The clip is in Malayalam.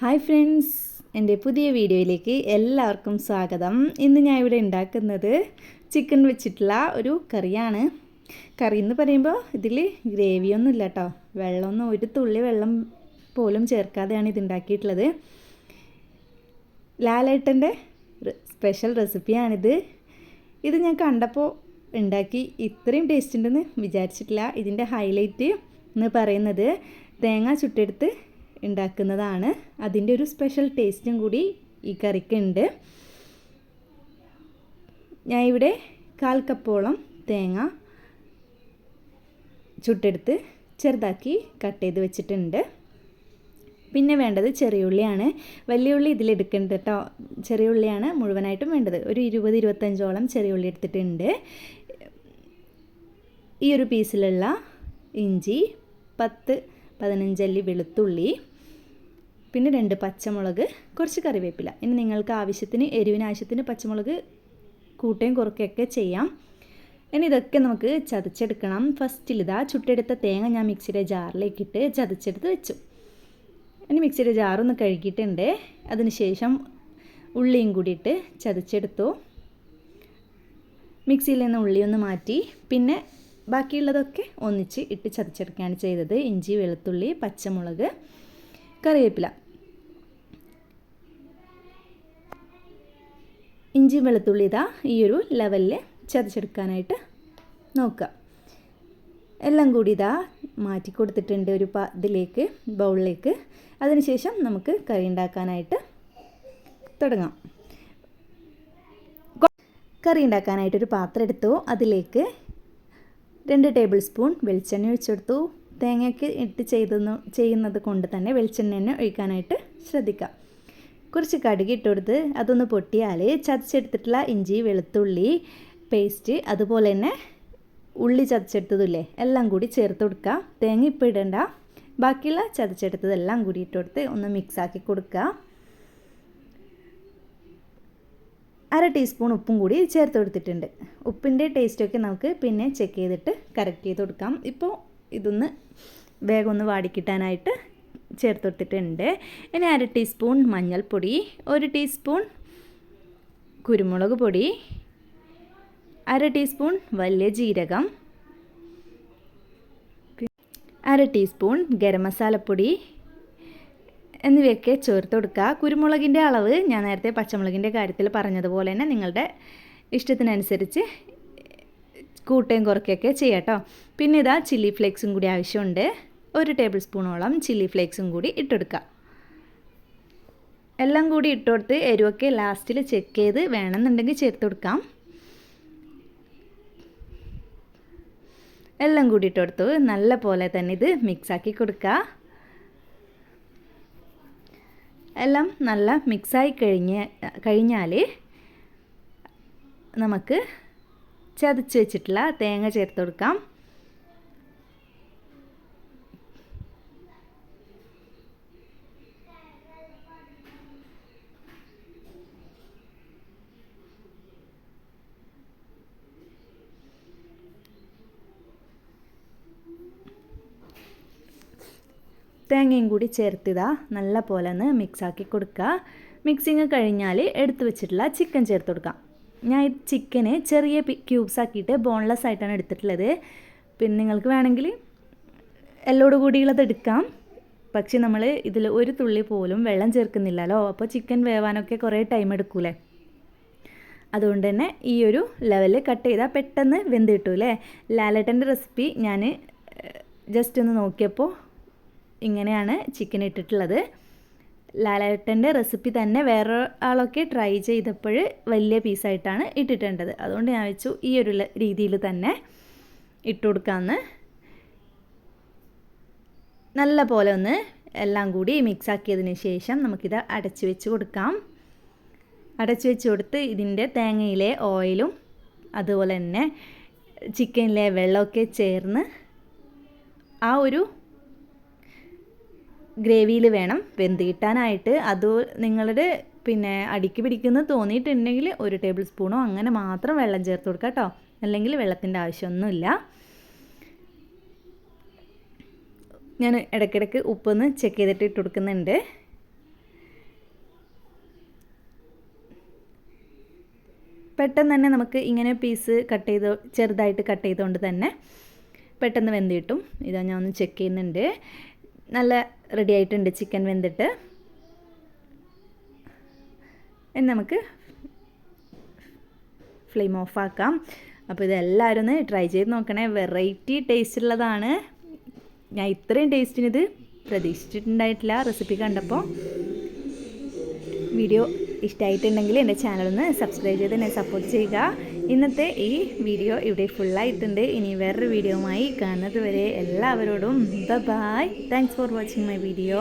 ഹായ് ഫ്രണ്ട്സ് എന്റെ പുതിയ വീഡിയോയിലേക്ക് എല്ലാവർക്കും സ്വാഗതം. ഇന്ന് ഞാൻ ഇവിടെ ഉണ്ടാക്കുന്നത് ചിക്കൻ വെച്ചിട്ടുള്ള ഒരു കറിയാണ്. കറി എന്ന് പറയുമ്പോൾ ഇതിൽ ഗ്രേവിയൊന്നും ഇല്ല കേട്ടോ വെള്ളമൊന്നും ഒരു തുള്ളി വെള്ളം പോലും ചേർക്കാതെയാണ് ഇത് ഉണ്ടാക്കിയിട്ടുള്ളത്. ലാലേട്ടന്റെ സ്പെഷ്യൽ റെസിപ്പിയാണിത് ഇത് ഞാൻ കണ്ടപ്പോൾ ഉണ്ടാക്കി. ഇത്രയും ടേസ്റ്റ് ഉണ്ടെന്ന് വിചാരിച്ചിട്ടില്ല. ഇതിന്റെ ഹൈലൈറ്റ് എന്ന് പറയുന്നത് തേങ്ങ ചുട്ടെടുത്ത് ഉണ്ടാക്കുന്നതാണ്. അതിന്റെ ഒരു സ്പെഷ്യൽ ടേസ്റ്റും കൂടി ഈ കറിക്കുണ്ട്. ഞാൻ ഇവിടെ കാൽ കപ്പോളം തേങ്ങ ചുട്ടെടുത്ത് ചെറുതാക്കി കട്ട് ചെയ്ത് വെച്ചിട്ടുണ്ട്. പിന്നെ വേണ്ടത് ചെറിയ ഉള്ളിയാണ്. വലിയ ഉള്ളി ഇതിലെടുക്കേണ്ടത് കേട്ടോ ചെറിയ ഉള്ളിയാണ് മുഴുവനായിട്ടും വേണ്ടത്. ഒരു ഇരുപത് ഇരുപത്തഞ്ചോളം ചെറിയ ഉള്ളി എടുത്തിട്ടുണ്ട്. ഈ ഒരു പീസിലുള്ള ഇഞ്ചി പത്ത് പതിനഞ്ചല്ലി വെളുത്തുള്ളി പിന്നെ രണ്ട് പച്ചമുളക് കുറച്ച് കറിവേപ്പില. ഇനി നിങ്ങൾക്ക് ആവശ്യത്തിന് എരിവിന് ആവശ്യത്തിന് പച്ചമുളക് കൂട്ടുകയും കുറയ്ക്കുകയൊക്കെ ചെയ്യാം. ഇനി ഇതൊക്കെ നമുക്ക് ചതച്ചെടുക്കണം. ഫസ്റ്റിൽ ഇതാ ചുട്ടെടുത്ത തേങ്ങ ഞാൻ മിക്സിയുടെ ജാറിലേക്കിട്ട് ചതച്ചെടുത്ത് വെച്ചു. ഇനി മിക്സിയുടെ ജാറൊന്ന് കഴുകിയിട്ടുണ്ട്. അതിനുശേഷം ഉള്ളിയും കൂടിയിട്ട് ചതച്ചെടുത്തു. മിക്സിയിൽ നിന്ന് ഉള്ളി ഒന്ന് മാറ്റി പിന്നെ ബാക്കിയുള്ളതൊക്കെ ഒന്നിച്ച് ഇട്ട് ചതച്ചെടുക്കുകയാണ് ചെയ്തത്. ഇഞ്ചി വെളുത്തുള്ളി പച്ചമുളക്. കറിവേപ്പില. ഇഞ്ചി വെളുത്തുള്ളി ഇതാ ഈ ഒരു ലെവലിൽ ചതച്ചെടുക്കാനായിട്ട് നോക്കുക എല്ലാം കൂടി ഇതാ മാറ്റി കൊടുത്തിട്ടുണ്ട് ഒരു ഇതിലേക്ക് ബൗളിലേക്ക്. അതിനുശേഷം നമുക്ക് കറി ഉണ്ടാക്കാനായിട്ട് തുടങ്ങാം. കറി ഉണ്ടാക്കാനായിട്ടൊരു പാത്രം എടുത്തു. അതിലേക്ക് രണ്ട് ടേബിൾ സ്പൂൺ വെളിച്ചെണ്ണ ഒഴിച്ചെടുത്തു. തേങ്ങയ്ക്ക് ഇട്ട് ചെയ്തെന്ന് ചെയ്യുന്നത് കൊണ്ട് തന്നെ വെളിച്ചെണ്ണ ഒഴിക്കാനായിട്ട് ശ്രദ്ധിക്കുക കുറച്ച് കടുക് ഇട്ട് കൊടുത്ത് അതൊന്ന് പൊട്ടിയാൽ ചതച്ചെടുത്തിട്ടുള്ള ഇഞ്ചി വെളുത്തുള്ളി പേസ്റ്റ് അതുപോലെ തന്നെ ഉള്ളി ചതച്ചെടുത്തതില്ലേ എല്ലാം കൂടി ചേർത്ത് കൊടുക്കുക. തേങ്ങ ഇപ്പം ഇടണ്ട. ബാക്കിയുള്ള ചതച്ചെടുത്തതെല്ലാം കൂടി ഇട്ട് കൊടുത്ത് ഒന്ന് മിക്സാക്കി കൊടുക്കുക. അര ടീസ്പൂൺ ഉപ്പും കൂടി ചേർത്ത് കൊടുത്തിട്ടുണ്ട്. ഉപ്പിന്റെ ടേസ്റ്റൊക്കെ നമുക്ക് പിന്നെ ചെക്ക് ചെയ്തിട്ട് കറക്റ്റ് ചെയ്ത് കൊടുക്കാം. ഇപ്പോൾ ഇതൊന്ന് വേഗം ഒന്ന് വാടിക്കിട്ടാനായിട്ട് ചേർത്ത് കൊടുത്തിട്ടുണ്ട് ഇനി അര ടീസ്പൂൺ മഞ്ഞൾപ്പൊടി ഒരു ടീസ്പൂൺ കുരുമുളക് പൊടി അര ടീസ്പൂൺ വലിയ ജീരകം അര ടീസ്പൂൺ ഗരം മസാലപ്പൊടി എന്നിവയൊക്കെ ചേർത്ത് കൊടുക്കുക കുരുമുളകിന്റെ അളവ് ഞാൻ നേരത്തെ പച്ചമുളകിന്റെ കാര്യത്തിൽ പറഞ്ഞതുപോലെ തന്നെ നിങ്ങളുടെ ഇഷ്ടത്തിനനുസരിച്ച് കൂട്ടുകയും കുറയ്ക്കുകയൊക്കെ ചെയ്യാം കേട്ടോ പിന്നെ ഇതാ ചില്ലി ഫ്ലേക്സും കൂടി ആവശ്യമുണ്ട്. ഒരു ടേബിൾ സ്പൂണോളം ചില്ലി ഫ്ലേക്സും കൂടി ഇട്ടെടുക്കുക എല്ലാം കൂടി ഇട്ടുകൊടുത്ത് എരിവൊക്കെ ലാസ്റ്റിൽ ചെക്ക് ചെയ്ത് വേണമെന്നുണ്ടെങ്കിൽ ചേർത്ത് കൊടുക്കാം. എല്ലാം കൂടി ഇട്ടുകൊടുത്തു നല്ല പോലെ തന്നെ ഇത് മിക്സാക്കി കൊടുക്കുക. എല്ലാം നല്ല മിക്സായി കഴിഞ്ഞ് കഴിഞ്ഞാൽ നമുക്ക് ചതച്ച് വെച്ചിട്ടുള്ള തേങ്ങ ചേർത്ത് കൊടുക്കാം. തേങ്ങയും കൂടി ചേർത്തിതാ നല്ല പോലെ ഒന്ന് മിക്സാക്കി കൊടുക്കുക. മിക്സിങ് കഴിഞ്ഞാൽ എടുത്തു വെച്ചിട്ടുള്ള ചിക്കൻ ചേർത്ത് കൊടുക്കാം. ഞാൻ ഈ ചിക്കന് ചെറിയ ക്യൂബ്സ് ആക്കിയിട്ട് ബോൺലെസ് ആയിട്ടാണ് എടുത്തിട്ടുള്ളത്. പിന്നെ നിങ്ങൾക്ക് വേണമെങ്കിൽ എല്ലോട് കൂടിയുള്ളത് എടുക്കാം. പക്ഷെ നമ്മൾ ഇതിൽ ഒരു തുള്ളി പോലും വെള്ളം ചേർക്കുന്നില്ലല്ലോ. അപ്പോൾ ചിക്കൻ വേവാനൊക്കെ കുറേ ടൈം എടുക്കൂലേ? അതുകൊണ്ട് തന്നെ ഈ ഒരു ലെവലിൽ കട്ട് ചെയ്താൽ പെട്ടെന്ന് വെന്ത് കിട്ടൂലേ? ലാലേട്ടന്റെ റെസിപ്പി ഞാൻ ജസ്റ്റ് ഒന്ന് നോക്കിയപ്പോൾ ഇങ്ങനെയാണ് ചിക്കൻ ഇട്ടിട്ടുള്ളത്. ലാലേട്ടന്റെ റെസിപ്പി തന്നെ വേറെ ആളൊക്കെ ട്രൈ ചെയ്തപ്പോൾ വലിയ പീസായിട്ടാണ് ഇട്ടിട്ടുണ്ടത്. അതുകൊണ്ട് ഞാൻ വെച്ചു ഈ ഒരു രീതിയിൽ തന്നെ ഇട്ട് കൊടുക്കാമെന്ന്. നല്ല പോലെ ഒന്ന് എല്ലാം കൂടി മിക്സ് ആക്കിയതിന് ശേഷം നമുക്കിത് അടച്ചു വെച്ച് കൊടുക്കാം. അടച്ചു വെച്ച് കൊടുത്ത് ഇതിന്റെ തേങ്ങയിലെ ഓയിലും അതുപോലെ തന്നെ ചിക്കനിലെ വെള്ളമൊക്കെ ചേർന്ന് ആ ഒരു ഗ്രേവിയിൽ വേണം വെന്ത് കിട്ടാനായിട്ട്. അത് നിങ്ങളുടെ പിന്നെ അടിക്ക് പിടിക്കുന്ന തോന്നിയിട്ടുണ്ടെങ്കിൽ ഒരു ടേബിൾ സ്പൂണോ അങ്ങനെ മാത്രം വെള്ളം ചേർത്ത് കൊടുക്കുക കേട്ടോ. അല്ലെങ്കിൽ വെള്ളത്തിന്റെ ആവശ്യമൊന്നുമില്ല. ഞാൻ ഇടയ്ക്കിടയ്ക്ക് ഉപ്പൊന്ന് ചെക്ക് ചെയ്തിട്ട് ഇട്ട് കൊടുക്കുന്നുണ്ട്. പെട്ടെന്ന് തന്നെ നമുക്ക് ഇങ്ങനെ പീസ് കട്ട് ചെയ്ത് ചെറുതായിട്ട് കട്ട് ചെയ്തുകൊണ്ട് തന്നെ പെട്ടെന്ന് വെന്ത് കിട്ടും. ഇതാ ഞാൻ ഒന്ന് ചെക്ക് ചെയ്യുന്നുണ്ട്. നല്ല റെഡി ആയിട്ടുണ്ട് ചിക്കൻ വെന്തിട്ട്. ഇനി നമുക്ക് ഫ്ലെയിം ഓഫാക്കാം അപ്പോൾ ഇതെല്ലാവരും ഒന്ന് ട്രൈ ചെയ്ത് നോക്കണേ. വെറൈറ്റി ടേസ്റ്റ് ഉള്ളതാണ്. ഞാൻ ഇത്രയും ടേസ്റ്റിന് ഇത് പ്രതീക്ഷിച്ചിട്ടുണ്ടായിട്ടില്ല. റെസിപ്പി കണ്ടപ്പോൾ വീഡിയോ ഇഷ്ടമായിട്ടുണ്ടെങ്കിൽ എന്റെ ചാനലൊന്ന് സബ്സ്ക്രൈബ് ചെയ്ത് എന്നെ സപ്പോർട്ട് ചെയ്യുക. ഇന്നത്തെ ഈ വീഡിയോ ഇവിടെ ഫുള്ളായിട്ടുണ്ട് ഇനി വേറൊരു വീഡിയോയുമായി കാണുന്നത് വരെ എല്ലാവരോടും ബ bye thanks for watching my video